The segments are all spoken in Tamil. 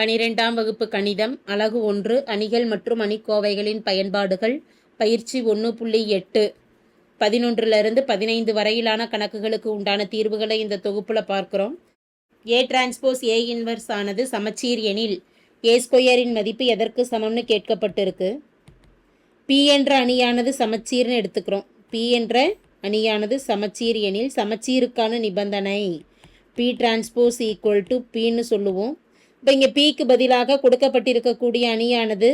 பனிரெண்டாம் வகுப்பு கணிதம் அலகு ஒன்று அணிகள் மற்றும் அணிக்கோவைகளின் பயன்பாடுகள் பயிற்சி ஒன்று புள்ளி எட்டு. பதினொன்றிலிருந்து பதினைந்து வரையிலான கணக்குகளுக்கு உண்டான தீர்வுகளை இந்த தொகுப்பில் பார்க்குறோம். ஏ டிரான்ஸ்போஸ் ஏ இன்வர்ஸ் ஆனது சமச்சீர் எனில் ஏ ஸ்கொயரின் மதிப்பு எதற்கு சமம்னு கேட்கப்பட்டிருக்கு. பி என்ற அணியானது சமச்சீர்னு எடுத்துக்கிறோம். பி என்ற அணியானது சமச்சீர் எனில் சமச்சீருக்கான நிபந்தனை. பி டிரான்ஸ்போஸ் ஈக்குவல் டு பின்னு சொல்லுவோம். இப்போ இங்கே பிக்கு பதிலாக கொடுக்கப்பட்டிருக்கக்கூடிய அணியானது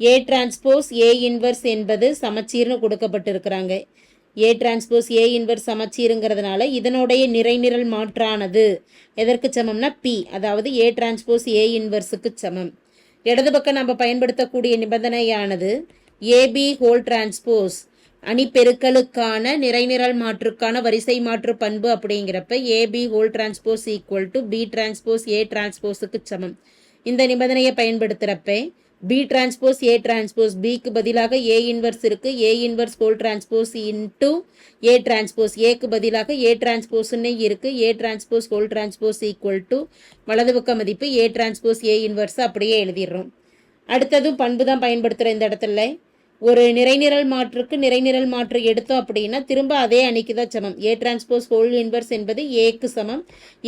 ஏ டிரான்ஸ்போஸ் ஏ இன்வர்ஸ் என்பது சமச்சீர்னு கொடுக்கப்பட்டிருக்கிறாங்க. ஏ டிரான்ஸ்போஸ் ஏ இன்வர்ஸ் சமச்சீருங்கிறதுனால இதனுடைய நிறைநிரல் மாற்றானது. எதற்கு சமம்னா பி அதாவது ஏ டிரான்ஸ்போஸ் ஏ இன்வர்ஸுக்கு சமம். இடது பக்கம் நம்ம பயன்படுத்தக்கூடிய நிபந்தனையானது ஏபி ஹோல் டிரான்ஸ்போஸ் அணிப்பெருக்கலுக்கான நிறைநிரல் மாற்றுக்கான வரிசை மாற்று பண்பு அப்படிங்கிறப்ப AB whole transpose equal to B transpose A டிரான்ஸ்போஸுக்கு சமம். இந்த நிபந்தனையை பயன்படுத்துகிறப்ப பி டிரான்ஸ்போஸ் ஏ டிரான்ஸ்போஸ் பிக்கு பதிலாக ஏ இன்வர்ஸ் இருக்கு. A inverse whole transpose into A transpose ஏக்கு பதிலாக ஏ டிரான்ஸ்போஸ்னே இருக்கு. A transpose whole transpose equal to வலது பக்க மதிப்பு ஏ டிரான்ஸ்போஸ் ஏ இன்வர்ஸ் அப்படியே எழுதிடுறோம். அடுத்ததும் பண்பு தான் பயன்படுத்துகிற இந்த இடத்துல ஒரு நிறைநிரல் மாற்றுக்கு நிறைநிரல் மாற்று எடுத்தோம் அப்படின்னா திரும்ப அதே அணிக்கு தான் சமம். ஏ டிரான்ஸ்போஸ் ஹோல் இன்வர்ஸ் என்பது ஏக்கு சமம்.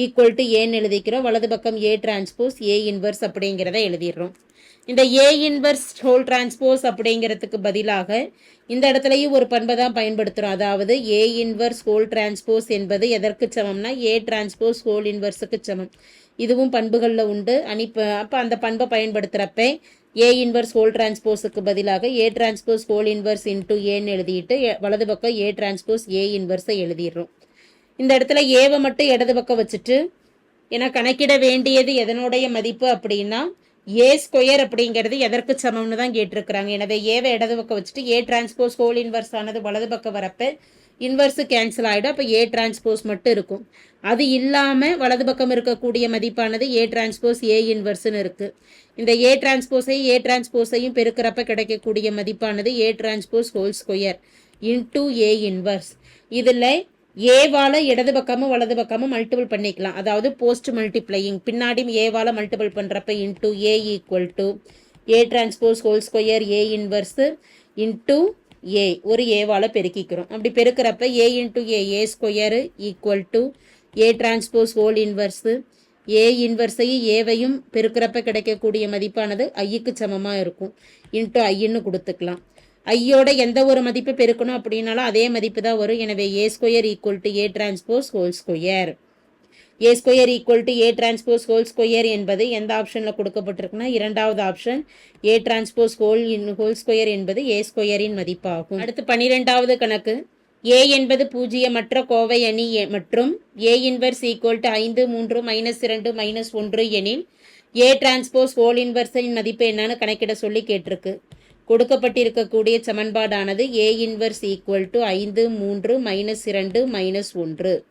ஈக்குவல் டு ஏன்னு எழுதிக்கிறோம். வலது பக்கம் ஏ டிரான்ஸ்போஸ் ஏ இன்வர்ஸ் அப்படிங்கிறத எழுதிடுறோம். இந்த ஏ இன்வர்ஸ் ஹோல் டிரான்ஸ்போஸ் அப்படிங்கிறதுக்கு பதிலாக இந்த இடத்துலையும் ஒரு பண்பை தான் பயன்படுத்துகிறோம் அதாவது ஏ இன்வர்ஸ் ஹோல் டிரான்ஸ்போஸ் என்பது எதற்கு சமம்னா ஏ டிரான்ஸ்போஸ் ஹோல் இன்வர்ஸுக்கு சமம். இதுவும் பண்புகளில் உண்டு. அணி அப்போ அந்த பண்பை பயன்படுத்துகிறப்ப ஏ இன்வர்ஸ் ஹோல் டிரான்ஸ்போஸுக்கு பதிலாக A transpose whole inverse into ஏன்னு எழுதிட்டு வலது பக்கம் ஏ டிரான்ஸ்போஸ் ஏ இன்வர்ஸை எழுதிடுறோம். இந்த இடத்துல ஏவை மட்டும் இடது பக்கம் வச்சுட்டு ஏன்னா கணக்கிட வேண்டியது எதனுடைய மதிப்பு அப்படின்னா ஏ ஸ்கொயர் அப்படிங்கிறது எதற்கு சமம்னு தான் கேட்டிருக்கிறாங்க. எனவே ஏவை இடது பக்கம் வச்சுட்டு ஏ டிரான்ஸ்போஸ் ஹோல் இன்வர்ஸ் ஆனது வலது பக்கம் வரப்போ இன்வர்ஸு கேன்சல் ஆகிடும் அப்போ ஏ டிரான்ஸ்போஸ் மட்டும் இருக்கும். அது இல்லாமல் வலது பக்கம் இருக்கக்கூடிய மதிப்பானது ஏ டிரான்ஸ்போஸ் ஏ இன்வர்ஸ்னு இருக்குது இந்த ஏ டிரான்ஸ்போஸையும் ஏ டிரான்ஸ்போஸையும் பெருக்கிறப்ப கிடைக்கக்கூடிய மதிப்பானது A transpose whole square into A inverse இதில் ஏவால இடது பக்கமும் வலது பக்கமும் மல்டிபிள் பண்ணிக்கலாம். அதாவது போஸ்ட் மல்டிப்ளையிங் பின்னாடியும் ஏவால மல்டிபிள் பண்ணுறப்ப into A equal to A transpose whole square A inverse into A ஒரு ஏவால் பெருக்கிக்கிறோம். அப்படி பெருக்கிறப்ப A into A A square equal to A transpose whole inverse A இன்வர்ஸையும் ஏவையும் பெருக்கிறப்ப கிடைக்கக்கூடிய மதிப்பானது ஐக்கு சமமாக இருக்கும். இன்ட்டு ஐன்னு கொடுத்துக்கலாம். ஐயோட எந்த ஒரு மதிப்பு பெருக்கணும் அப்படின்னாலும் அதே மதிப்பு தான் வரும். எனவே A square equal to A transpose whole square A square equal to A transpose whole square என்பது எந்த ஆப்ஷனில் கொடுக்கப்பட்டிருக்குன்னா இரண்டாவது option A transpose whole in whole square என்பது ஏ ஸ்கொயரின் மதிப்பாகும். அடுத்து பன்னிரெண்டாவது கணக்கு. ஏ என்பது பூஜ்ஜியமற்ற கோவை அணி எ- மற்றும் ஏ இன்வர்ஸ் ஈக்குவல் டு ஐந்து மூன்று மைனஸ் இரண்டு மைனஸ் ஒன்று எனில் ஏ டிரான்ஸ்போஸ் ஹோல் இன்வர்ஸின் மதிப்பு என்னன்னு கணக்கிட சொல்லி கேட்டிருக்கு. கொடுக்கப்பட்டிருக்கக்கூடிய சமன்பாடானது ஏ இன்வர்ஸ் ஈக்குவல் டு ஐந்து மூன்று மைனஸ் இரண்டு மைனஸ் ஒன்று.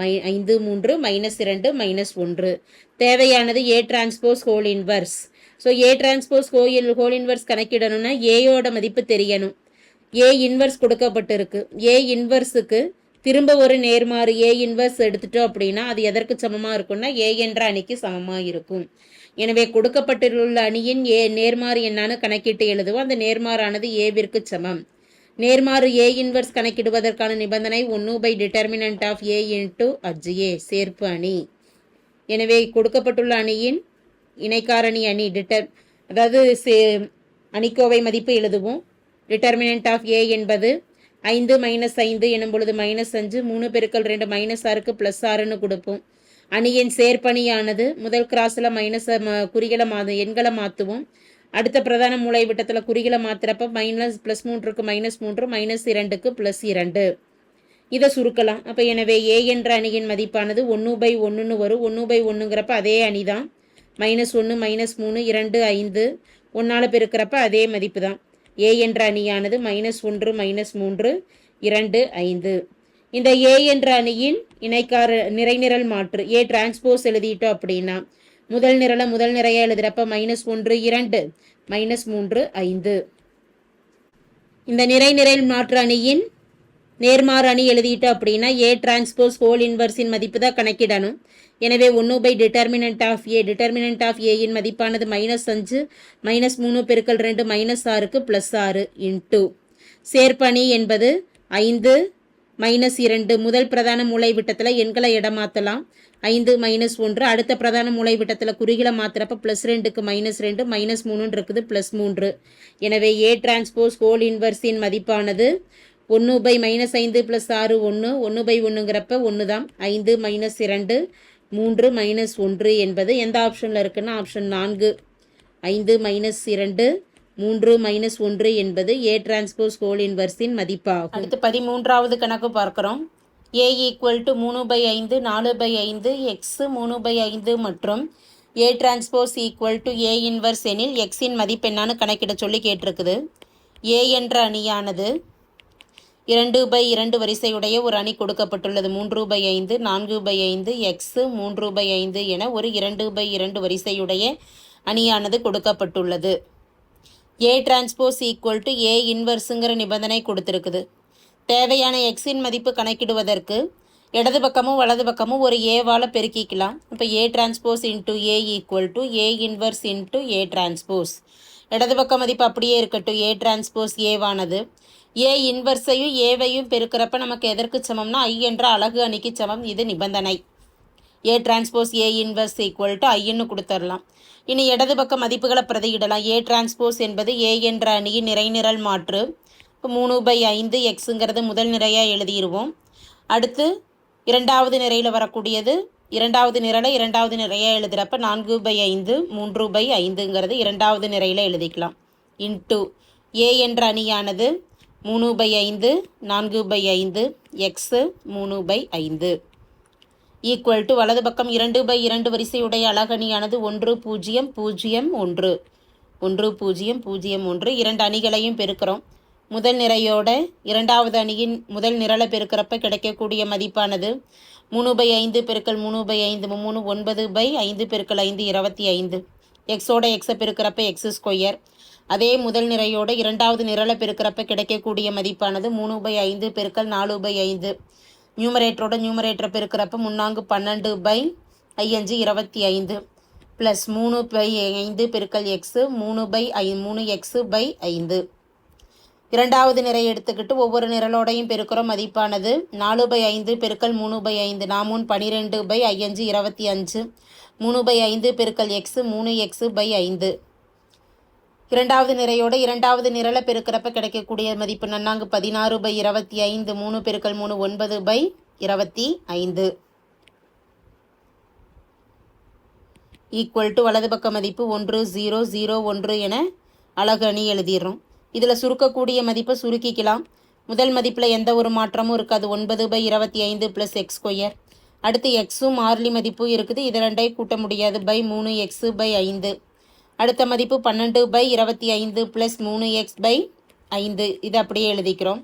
மை ஐந்து மூன்று மைனஸ் இரண்டு மைனஸ் ஒன்று. தேவையானது A transpose whole inverse so A transpose whole whole inverse கணக்கிடணும்னா ஏயோட மதிப்பு தெரியணும். ஏ இன்வர்ஸ் கொடுக்கப்பட்டிருக்கு. ஏ இன்வர்ஸுக்கு திரும்ப ஒரு நேர்மாறு ஏ இன்வர்ஸ் எடுத்துட்டோம் அப்படின்னா அது எதற்கு சமமாக இருக்கும்னா ஏ என்ற அணிக்கு சமமாக இருக்கும். எனவே கொடுக்கப்பட்டுள்ள அணியின் ஏ நேர்மாறு என்னான்னு கணக்கிட்டு எழுதுவோம். அந்த நேர்மாறானது ஏவிற்கு சமம். நேர்மாறு ஏ இன்வர்ஸ் கணக்கிடுவதற்கான நிபந்தனை ஒன்று by determinant of A into adj A சேர்ப்பு அணி. எனவே கொடுக்கப்பட்டுள்ள அணியின் இணைக்காரணி அணி டிட்டர் அதாவது சே அணிக்கோவை மதிப்பு எழுதுவோம். டிட்டர்மினன்ட் ஆஃப் ஏ என்பது ஐந்து மைனஸ் ஐந்து எனும் பொழுது மைனஸ் அஞ்சு மூணு பெருக்கள் ரெண்டு மைனஸ் ஆறுக்கு ப்ளஸ் ஆறுன்னு கொடுப்போம். அணியின் சேர்ப்பணியானது முதல் கிராஸில் மைனஸ் குறிகளை மா எண்களை மாற்றுவோம் அடுத்த பிரதான மூலை விட்டத்தில் குறிகளை மாத்திரப்ப மைனஸ் ப்ளஸ் மூன்றுக்கு மைனஸ் மூன்று மைனஸ் இரண்டுக்கு ப்ளஸ் இரண்டு. இதை சுருக்கலாம். அப்போ எனவே ஏ என்ற அணியின் மதிப்பானது ஒன்று பை ஒன்றுன்னு வரும். ஒன்று பை ஒன்றுங்கிறப்ப அதே அணி தான் மைனஸ் ஒன்று மைனஸ் மூணு இரண்டு ஐந்து. ஒன்றால் பெருக்கிறப்ப அதே மதிப்பு தான் ஏ என்ற அணியானது மைனஸ் ஒன்று மைனஸ் மூன்று இரண்டு ஐந்து. இந்த ஏ என்ற அணியின் இணைக்கார நிறைநிரல் மாற்று. ஏ டிரான்ஸ்போஸ் எழுதிட்டோம் அப்படின்னா முதல் நிரலை முதல் நிறைய எழுதுறப்ப மைனஸ் ஒன்று இரண்டு. மைனஸ் மூன்று ஐந்து. இந்த நிறை நிறை மாற்று அணியின் நேர்மாறு அணி எழுதிட்டோம் அப்படின்னா ஏ டிரான்ஸ்போஸ் ஹோல் இன்வர்ஸின் மதிப்பு தான் கணக்கிடணும். எனவே ஒன்று by determinant of A determinant of ஏயின் மதிப்பானது மைனஸ் அஞ்சு மைனஸ் மூணு பெருக்கல் ரெண்டு மைனஸ் ஆறுக்கு ப்ளஸ் ஆறு இன்ட்டு சேர்ப்பணி என்பது ஐந்து மைனஸ் இரண்டு. முதல் பிரதான மூளை விட்டத்தில் எண்களை இடமாற்றலாம் ஐந்து மைனஸ் ஒன்று. அடுத்த பிரதான மூளை விட்டத்தில் குறிகளை மாத்திரப்ப ப்ளஸ் ரெண்டுக்கு மைனஸ் ரெண்டு. மைனஸ் மூணுன்னு இருக்குது ப்ளஸ் மூன்று. எனவே ஏ டிரான்ஸ்போஸ் ஹோல் இன்வர்ஸின் மதிப்பானது ஒன்று பை மைனஸ் ஐந்து ப்ளஸ் ஆறு ஒன்று ஒன்று பை ஒன்றுங்கிறப்ப ஒன்று தான் ஐந்து மைனஸ் இரண்டு. மூன்று மைனஸ் ஒன்று என்பது எந்த ஆப்ஷனில் இருக்குன்னா ஆப்ஷன் நான்கு. ஐந்து மைனஸ் இரண்டு. மூன்று மைனஸ் ஒன்று என்பது ஏ டிரான்ஸ்போஸ் ஹோல் இன்வர்ஸின் மதிப்பாகும். அடுத்து பதிமூன்றாவது கணக்கு பார்க்குறோம். ஏ ஈக்குவல் டு மூணு பை ஐந்து நாலு பை ஐந்து எக்ஸு மூணு பை ஐந்து மற்றும் A transpose equal to A inverse எனில் எக்ஸின் மதிப்பு என்னான்னு கணக்கிட சொல்லி கேட்டிருக்குது. ஏ என்ற அணியானது இரண்டு பை இரண்டு வரிசையுடைய ஒரு அணி கொடுக்கப்பட்டுள்ளது. மூன்று பை ஐந்து நான்கு பை ஐந்து எக்ஸு மூன்று பை ஐந்து என ஒரு இரண்டு பை இரண்டு வரிசையுடைய அணியானது கொடுக்கப்பட்டுள்ளது. A transpose equal to A இன்வர்ஸுங்கிற நிபந்தனை கொடுத்துருக்குது. தேவையான எக்ஸின் மதிப்பு கணக்கிடுவதற்கு இடது பக்கமும் வலது பக்கமும் ஒரு ஏவால் பெருக்கிக்கலாம். இப்போ A transpose into A equal to A inverse into A transpose இடது பக்க மதிப்பு அப்படியே இருக்கட்டும். ஏ டிரான்ஸ்போஸ் ஏவானது ஏ இன்வர்ஸையும் ஏவையும் பெருக்கிறப்ப நமக்கு எதற்கு சமம்னா ஐ என்ற அழகு அணிக்கு சமம். இது நிபந்தனை. A transpose A inverse equal to ஐன்னு கொடுத்துடலாம் இனி இடது பக்க மதிப்புகளை பிரதியிடலாம். ஏ டிரான்ஸ்போஸ் என்பது ஏ என்ற அணியின் நிறைநிரல் மாற்று. இப்போ மூணு பை ஐந்து எக்ஸுங்கிறது முதல் நிறையாக எழுதிடுவோம் அடுத்து இரண்டாவது நிறையில் வரக்கூடியது. இரண்டாவது நிரலை இரண்டாவது நிறையாக எழுதுகிறப்ப நான்கு பை ஐந்து மூன்று பை ஐந்துங்கிறது இரண்டாவது நிறையில் எழுதிக்கலாம். இன்ட்டு ஏ என்ற அணியானது மூணு பை ஐந்து நான்கு பை ஐந்து எக்ஸு மூணு பை ஐந்து. ஈக்குவல் டு வலது பக்கம் இரண்டு பை இரண்டு வரிசையுடைய அழகணியானது ஒன்று பூஜ்ஜியம் பூஜ்ஜியம் ஒன்று. ஒன்று பூஜ்ஜியம் பூஜ்ஜியம் ஒன்று. இரண்டு அணிகளையும் பெருக்கிறோம். முதல் நிறையோட இரண்டாவது அணியின் முதல் நிரலை பெருக்கிறப்ப கிடைக்கக்கூடிய மதிப்பானது மூணு பை ஐந்து பெருக்கல் மூணு பை ஐந்து மூணு ஒன்பது பை ஐந்து பெருக்கல் ஐந்து இருபத்தி ஐந்து. எக்ஸோட எக்ஸை பெருக்கிறப்ப எக்ஸ் ஸ்கொயர் அதே முதல் நிறையோட இரண்டாவது நிரலை பெருக்கிறப்ப கிடைக்கக்கூடிய மதிப்பானது மூணு பை ஐந்து பெருக்கல் நாலு பை ஐந்து. நியூமரேட்டரோட நியூமரேட்டரை பெருக்கிறப்ப முன்னாங்கு பன்னெண்டு பை ஐயஞ்சு இருபத்தி ஐந்து. ப்ளஸ் மூணு பை ஐந்து பெருக்கல் எக்ஸு மூணு பை ஐ மூணு எக்ஸு பை ஐந்து. இரண்டாவது நிறை எடுத்துக்கிட்டு ஒவ்வொரு நிரலோடையும் பெருக்கிற மதிப்பானது நாலு பை ஐந்து பெருக்கல் மூணு பை ஐந்து. நாமூன் பனிரெண்டு பை ஐயஞ்சு இருபத்தி அஞ்சு. மூணு பை ஐந்து பெருக்கல் எக்ஸு மூணு எக்ஸு பை ஐந்து. இரண்டாவது நிறையோட இரண்டாவது நிரலை பெருக்கிறப்ப கிடைக்கக்கூடிய மதிப்பு நன்னாங்கு பதினாறு பை இருபத்தி ஐந்து மூணு பெருக்கல் மூணு ஒன்பது பை இருபத்தி ஐந்து. ஈக்குவல் டு வலது பக்க மதிப்பு ஒன்று ஜீரோ ஜீரோ ஒன்று என அழகு அணி எழுதிடுறோம். இதில் சுருக்கக்கூடிய மதிப்பை சுருக்கிக்கலாம். முதல் மதிப்பில் எந்த ஒரு மாற்றமும் இருக்காது. ஒன்பது பை இருபத்தி ஐந்து ப்ளஸ் எக்ஸ் ஸ்கொயர் அடுத்து எக்ஸும் மார்லி மதிப்பும் இருக்குது. இது ரெண்டையும் கூட்ட முடியாது. பை மூணு எக்ஸு பை ஐந்து. அடுத்த மதிப்பு பன்னெண்டு பை இருபத்தி ஐந்து ப்ளஸ் மூணு எக்ஸ் பை ஐந்து. இது அப்படியே எழுதிக்கிறோம்.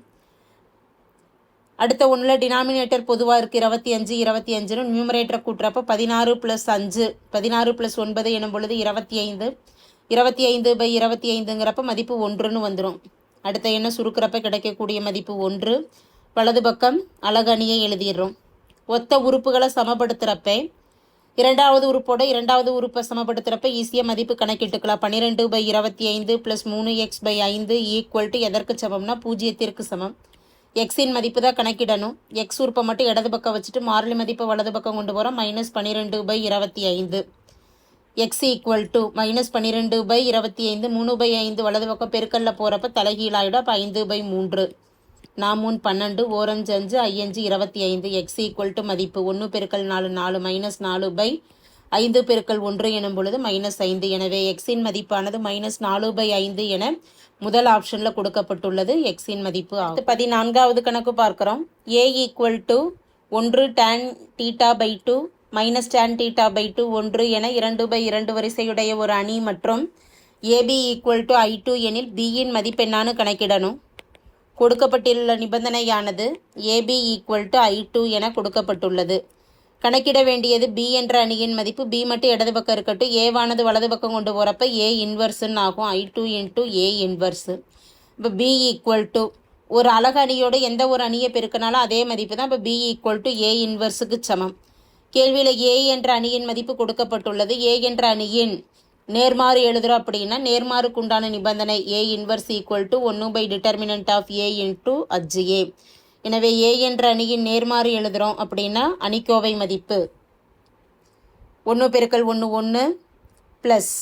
அடுத்த ஒன்றில் டினாமினேட்டர் பொதுவாக இருக்குது இருபத்தி அஞ்சு இருபத்தி அஞ்சுன்னு நியூமரேட்டரை கூட்டுறப்ப பதினாறு ப்ளஸ் அஞ்சு பதினாறு ப்ளஸ் ஒன்பது எனும் பொழுது இருபத்தி ஐந்து. இருபத்தி ஐந்து பை இருபத்தி ஐந்துங்கிறப்ப மதிப்பு ஒன்றுன்னு வந்துடும் அடுத்த என்ன சுருக்கிறப்ப கிடைக்கக்கூடிய மதிப்பு ஒன்று. வலது பக்கம் அழகணியை எழுதிடுறோம். ஒத்த உறுப்புகளை சமப்படுத்துகிறப்ப இரண்டாவது உறுப்போட இரண்டாவது உறுப்பை சமப்படுத்துகிறப்ப ஈஸியாக மதிப்பு கணக்கிட்டுக்கலாம். பன்னிரெண்டு பை இருபத்தி ஐந்து ப்ளஸ் மூணு எக்ஸ் பை ஐந்து ஈக்குவல் டு எதற்கு சமம்னா பூஜ்ஜியத்திற்கு சமம். எக்ஸின் மதிப்பு தான் கணக்கிடணும். எக்ஸ் உறுப்பை மட்டும் இடது பக்கம் வச்சுட்டு மாறிலி மதிப்பை வலது பக்கம் கொண்டு போகிறோம் மைனஸ் பன்னிரெண்டு பை இருபத்தி ஐந்து. எக்ஸ் ஈக்குவல் டு மைனஸ் பன்னிரெண்டு பை இருபத்தி ஐந்து மூணு பை ஐந்து வலது பக்கம் பெருக்கல்ல போகிறப்ப தலைகீழாயிடும். அப்போ ஐந்து பை மூன்று. நாமூன் பன்னெண்டு ஓரஞ்சு அஞ்சு ஐயஞ்சு இருபத்தி ஐந்து எக்ஸ் ஈக்குவல் டு மதிப்பு ஒன்று பெருக்கல் நாலு நாலு மைனஸ் நாலு பை ஐந்து பெருக்கல் ஒன்று எனும் பொழுது மைனஸ் ஐந்து. எனவே எக்ஸின் மதிப்பானது மைனஸ் நாலு பை ஐந்து என முதல் ஆப்ஷனில் கொடுக்கப்பட்டுள்ளது. எக்ஸின் மதிப்பு ஆகும். பதினான்காவது கணக்கு பார்க்குறோம். ஏ ஈக்குவல் டு ஒன்று tan theta by two minus tan theta by two ஒன்று என இரண்டு பை இரண்டு வரிசையுடைய ஒரு அணி மற்றும் AB equal to I two எனில் பியின் மதிப்பெண்ணானு கணக்கிடணும். கொடுக்கப்பட்டுள்ள நிபந்தனையானது AB equal to I two என கொடுக்கப்பட்டுள்ளது. கணக்கிட வேண்டியது பி என்ற அணியின் மதிப்பு பி மட்டும் இடது பக்கம் இருக்கட்டும். ஏவானது வலது பக்கம் கொண்டு போகிறப்ப ஏ இன்வர்ஸுன்னு ஆகும். I two into A inverse இப்போ பி ஈக்குவல் டு ஒரு அழகு அணியோடு எந்த ஒரு அணியை பெருக்கினாலும் அதே மதிப்பு தான். இப்போ பி ஈக்குவல் டு ஏ இன்வர்ஸுக்கு சமம். கேள்வியில் ஏ என்ற அணியின் மதிப்பு கொடுக்கப்பட்டுள்ளது. ஏ என்ற அணியின் நேர்மாறு எழுதுகிறோம் அப்படின்னா நேர்மாறுக்கு உண்டான நிபந்தனை ஏ இன்வர்ஸ் ஈக்குவல் டு ஒன்று by determinant of A to adj A எனவே ஏ என்ற அணியின் நேர்மாறு எழுதுகிறோம் அப்படின்னா அணிக்கோவை மதிப்பு. ஒன்று பெருக்கல் ஒன்று ஒன்று ப்ளஸ்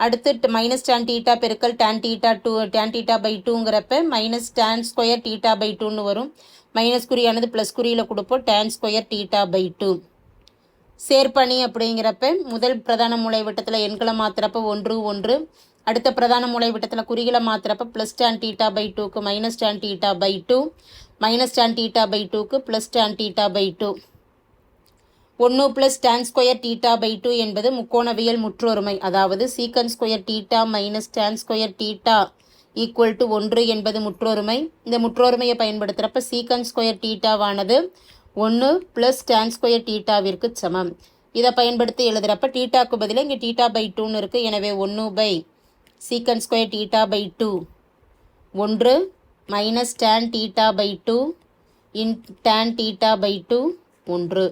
அடுத்து மைனஸ் டேன் டீட்டா பெருக்கல் tan theta two tan theta by டூங்கிறப்ப minus tan square theta by டூன்னு வரும். மைனஸ் குறியானது ப்ளஸ் குறியில் கொடுப்போம் tan square theta by two சேர்ப்பணி அப்படிங்கிறப்ப முதல் பிரதான மூளை வட்டத்தில் எண்களை மாத்திரப்ப ஒன்று ஒன்று. அடுத்த பிரதான மூளை வட்டத்தில் குறிகளை மாத்திரப்ப ப்ளஸ் டேன் டீட்டா பை டூக்கு minus tan theta by two minus tan theta by டூக்கு plus tan theta by two ஒன்று plus tan square theta by two என்பது முக்கோணவியல் முற்றொருமை. அதாவது secant square theta minus tan square theta equal to ஒன்று என்பது முற்றொருமை. இந்த முற்றொருமையை பயன்படுத்துகிறப்ப சீக்கன் ஸ்கொயர் டீட்டாவானது ஒன்று ப்ளஸ் டேன் ஸ்கொயர் டீட்டாவிற்கு சமம். இதை பயன்படுத்தி எழுதுகிறப்ப டீட்டாக்கு பதிலாக இங்கே டீட்டா பை டூன்னு இருக்குது எனவே ஒன்று by secant square theta by two ஒன்று minus tan theta by two in tan theta by two ஒன்று.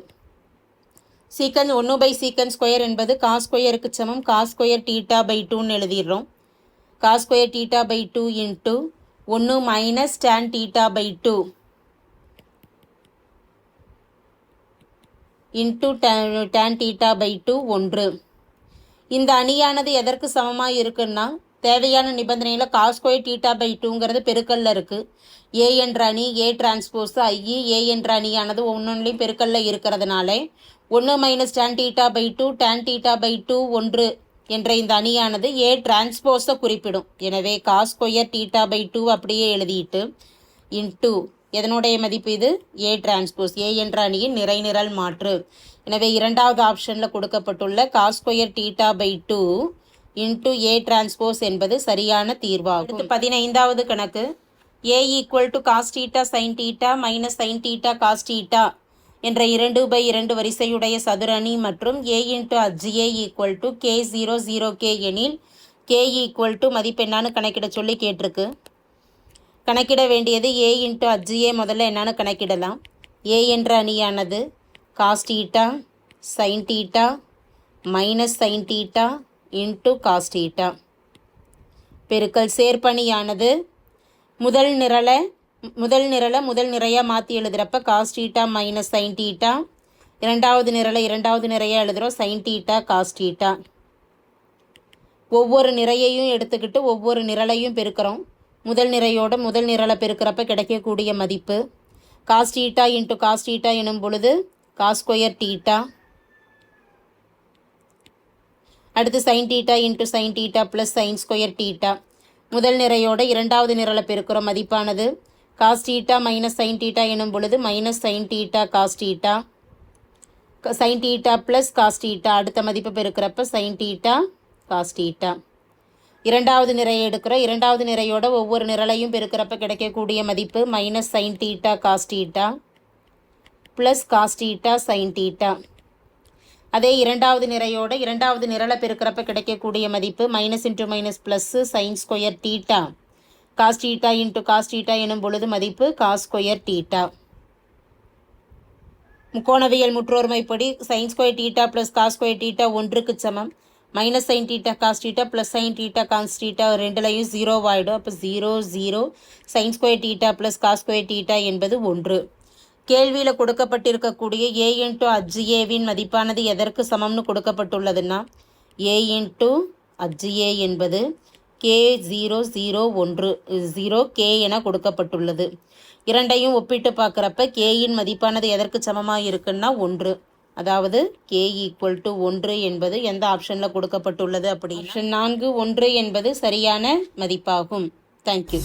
சீக்கன் ஒன்று பை சீக்கன் ஸ்கொயர் என்பது காஸ் ஸ்கொயருக்கு சமம். காஸ் ஸ்கொயர் டீட்டா பை டூன்னு எழுதிடுறோம். Cos square theta by two into ஒன்று minus tan theta by two into tan theta by two ஒன்று. இந்த அணியானது எதற்கு சமமாக இருக்குன்னா தேவையான நிபந்தனையில் காஸ்கோய் டீட்டா பை டூங்கிறது பெருக்கல்ல இருக்குது ஏ என்ற அணி ஏ டிரான்ஸ்போஸ் ஐஇ ஏ என்ற அணியானது ஒன்னொன்றுலையும் பெருக்கல்ல இருக்கிறதுனாலே ஒன்று minus tan theta by two tan theta by two ஒன்று என்ற இந்த அணியானது ஏ டிரான்ஸ்போஸை குறிப்பிடும். எனவே காஸ் டீட்டா பை டூ அப்படியே எழுதிட்டு இன்டூ எதனுடைய மதிப்பு இது? ஏ டிரான்ஸ்போஸ் ஏ என்ற அணியின் நிறைநிரல் மாற்று. எனவே இரண்டாவது ஆப்ஷனில் கொடுக்கப்பட்டுள்ள cos square theta by two into A transpose என்பது சரியான தீர்வாகும். பதினைந்தாவது கணக்கு. A equal to cos theta sin theta minus sin theta cos theta என்ற இரண்டு பை இரண்டு வரிசையுடைய சதுரணி மற்றும் A into adj A equal to k zero zero k எனில் கே ஈக்குவல் டு மதிப்பெண்ணான்னு கணக்கிட சொல்லி கேட்டிருக்கு. கணக்கிட வேண்டியது ஏ இன்ட்டு அஜ்ஜியே முதல்ல என்னென்னு கணக்கிடலாம். ஏ என்ற அணியானது cos theta sin theta minus sin theta into cos theta பெருக்கல் சேர்ப்பணியானது முதல் நிரலை முதல் நிரலை முதல் நிறையாக மாற்றி எழுதுகிறப்ப cos theta minus sin theta இரண்டாவது நிரலை இரண்டாவது நிறையாக எழுதுகிறோம் சைன் டீட்டா காஸ் டீட்டா ஒவ்வொரு நிறையையும் எடுத்துக்கிட்டு ஒவ்வொரு நிரலையும் பெருக்கிறோம். முதல் நிறையோட முதல் நிரலை பெருக்கிறப்ப கிடைக்கக்கூடிய மதிப்பு. Cos theta into cos theta எனும் பொழுது காஸ் ஸ்கொயர் டீட்டா அடுத்து sin theta into sin theta plus sin square theta முதல் நிறையோட இரண்டாவது நிரலை பெருக்கிற மதிப்பானது cos theta minus sin theta எனும் பொழுது minus sin theta cos theta sin theta plus cos theta அடுத்த மதிப்பு பெருக்கிறப்ப சைன் டீட்டா காஸ் டீட்டா இரண்டாவது நிறையை எடுக்கிறோம் இரண்டாவது நிறையோட ஒவ்வொரு நிரலையும் பெருக்கிறப்ப கிடைக்கக்கூடிய மதிப்பு minus sin theta cos theta plus cos theta sin theta அதே இரண்டாவது நிறையோட இரண்டாவது நிரலை பெருக்கிறப்ப கிடைக்கக்கூடிய மதிப்பு minus into minus plus sin square theta cos theta into cos theta எனும் பொழுது மதிப்பு காஸ் ஸ்கொயர் டீட்டா முக்கோணவியல் முற்றோர்மைப்படி sin square theta plus cos square theta ஒன்றுக்கு சமம். Minus sin theta cos theta plus sin theta cos theta ரெண்டுலையும் zero அப்போ zero zero sin square theta plus cos square theta என்பது ஒன்று. கேள்வியில் கொடுக்கப்பட்டிருக்கக்கூடிய ஏ இன்ட்டு அஜிஏவின் மதிப்பானது எதற்கு சமம்னு கொடுக்கப்பட்டுள்ளதுன்னா ஏ இன்ட்டு அஜிஏ என்பது கே ஜீரோ ஜீரோ ஒன்று ஜீரோ கே என கொடுக்கப்பட்டுள்ளது. இரண்டையும் ஒப்பிட்டு பார்க்குறப்ப கேயின் மதிப்பானது எதற்கு சமமாக இருக்குன்னா ஒன்று. அதாவது கே ஈக்குவல் டு ஒன்று என்பது எந்த ஆப்ஷனில் கொடுக்கப்பட்டுள்ளது அப்படி ஆப்ஷன் நான்கு ஒன்று என்பது சரியான மதிப்பாகும். தேங்க்யூ